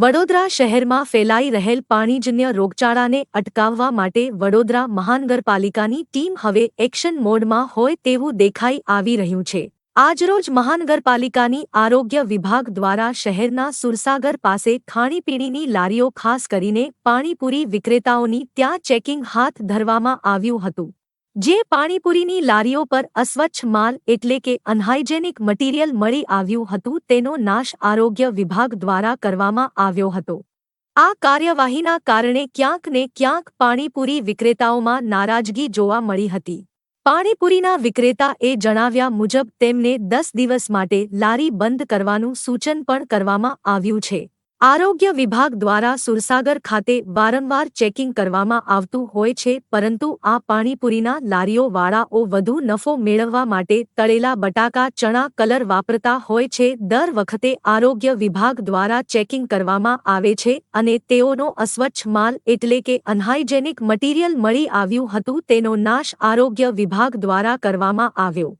વડોદરા શહેરમાં ફેલાઈ રહેલ પાણીજન્ય રોગચાળાને અટકાવવા માટે વડોદરા મહાનગરપાલિકાની ટીમ હવે એક્શન મોડમાં હોય તેવું દેખાઈ આવી રહ્યું છે. આજરોજ મહાનગરપાલિકાની આરોગ્ય વિભાગ દ્વારા શહેરના સુરસાગર પાસે ખાણીપીણીની લારીઓ ખાસ કરીને પાણીપુરી વિક્રેતાઓની ત્યાં ચેકિંગ હાથ ધરવામાં આવ્યું હતું. જે પાણીપુરીની લારીઓ પર અસ્વચ્છ માલ એટલે કે અનહાઇજેનિક મટીરિયલ મળી આવ્યું હતું તેનો નાશ આરોગ્ય વિભાગ દ્વારા કરવામાં આવ્યો હતો. આ કાર્યવાહીના કારણે ક્યાંક ને ક્યાંક પાણીપુરી વિક્રેતાઓમાં નારાજગી જોવા મળી હતી. પાણીપુરીના વિક્રેતા એ જણાવ્યા મુજબ તેમને દસ દિવસ માટે લારી બંધ કરવાનું સૂચન પણ કરવામાં આવ્યું છે. આરોગ્ય વિભાગ દ્વારા સુરસાગર ખાતે વારંવાર ચેકિંગ કરવામાં આવતું હોય છે, પરંતુ આ પાણીપુરીના લારીઓવાળાઓ વધુ નફો મેળવવા માટે તળેલા બટાકા, ચણા, કલર વાપરતા હોય છે. દર વખતે આરોગ્ય વિભાગ દ્વારા ચેકિંગ કરવામાં આવે છે અને તેઓનો અસ્વચ્છ માલ એટલે કે અનહાઇજેનિક મટીરિયલ મળી આવ્યું હતું, તેનો નાશ આરોગ્ય વિભાગ દ્વારા કરવામાં આવ્યો.